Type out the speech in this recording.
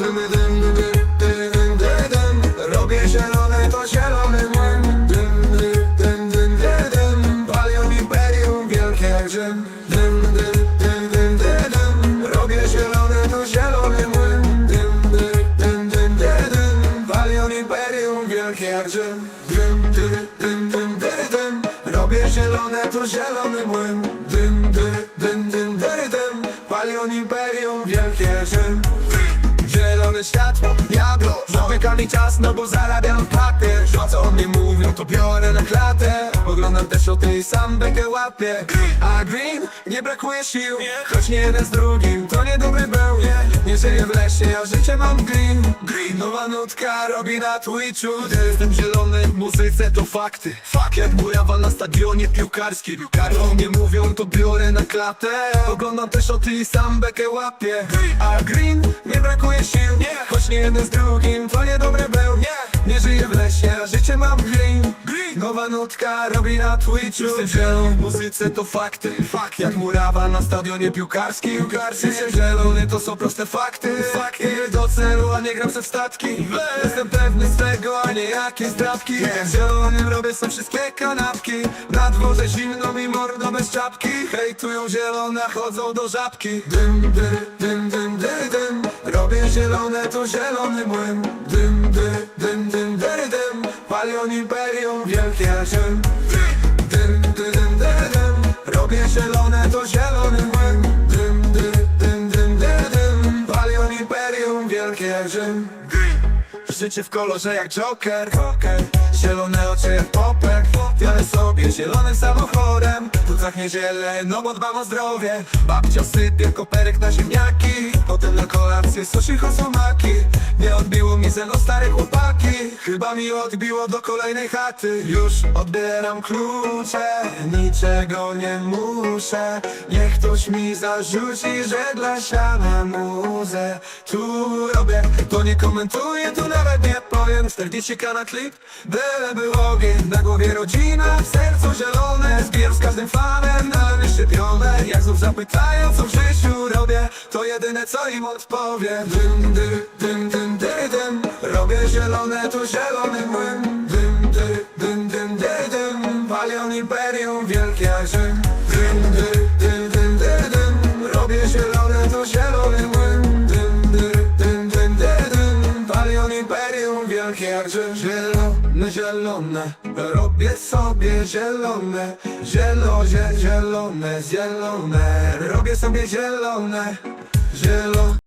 dym, dym, dym, dym, dym, dym, dym. Robię zielone, to zielony młyn Dym, dym, dym, dym, dym, dym. Imperium, wielkie jak Rzym Dym, dym, dym, dym, dym, dym. Robię zielone, to zielony młyn Dym, dym, dym, dym, dym, dym. Imperium, wielkie jak Rzym Dym, dym, dym, dym, dym, dym. Robię zielone, to zielony młyn Dym, dym, dym, dym, dym, dym. Imperium, wielkie Rzym Zielone światło, jadło Zamykany czas, no bo zarabiam papier To mnie mówią, to biorę na klatę Oglądam też o tej sam bekę łapię. A green, nie brakuje sił Choć nie jeden z drugim, to niedobry był Nie żyję w lesie, ja życie mam green. Green, nowa nutka robi na Twitchu. Jestem zielony, w muzyce to fakty. Fuck jak bujawa na stadionie piłkarskim. Piłkarze o mnie mówią, to biorę na klatę. Oglądam też o tej sam bekę łapię. A green, nie brakuje sił Choć nie jeden z drugim, to niedobry był Nie, nie żyję w lesie, a życie mam Nutka robi na Twitchu. Jestem zielony, w muzyce to fakty. Fuck jak murawa na stadionie piłkarskim. Piłkarscy Jestem zielony, to są proste fakty. Fakty. Do celu, a nie gram w statki. Jestem pewny swego, a nie jakieś zdrawki zielonym robię są wszystkie kanapki. Na dworze zimno mi mordo bez czapki. Hejtują zielone, chodzą do żabki. Dym, dym, dym, dym, dym, dym. Robię zielone, to zielony młyn. Dym, dym, dym, dym Palion imperium, wielkie Rzym Dym, dym, dym, dym, dym Robię zielone, to zielony Życie w kolorze jak Joker. Zielone oczy jak popek. Jadę sobie zielonym samochodem. Tu zachnie ziele, no bo dbam o zdrowie. Babcia sypie koperek na ziemniaki. Potem na kolację sushi hosomaki Nie odbiło mi zelo stare chłopaki. Chyba mi odbiło do kolejnej chaty. Już odbieram klucze Niczego nie muszę. Niech ktoś mi zarzuci, że dla siana muzę Tu robię, to nie komentuję, tu nawet 40 na klip, byle był ogień Na głowie rodzina, w sercu zielone Zbieram z każdym fanem. Na wyszczepione Jak znów zapytają, co w życiu robię. To jedyne, co im odpowiem. Dym, dym, dym, dym, dym, Robię zielone, to zielony młyn. Dym, dym, jak Rzym Zielone, zielone. Robię sobie zielone Zielozie, zielone, zielone. Robię sobie zielone Zielone,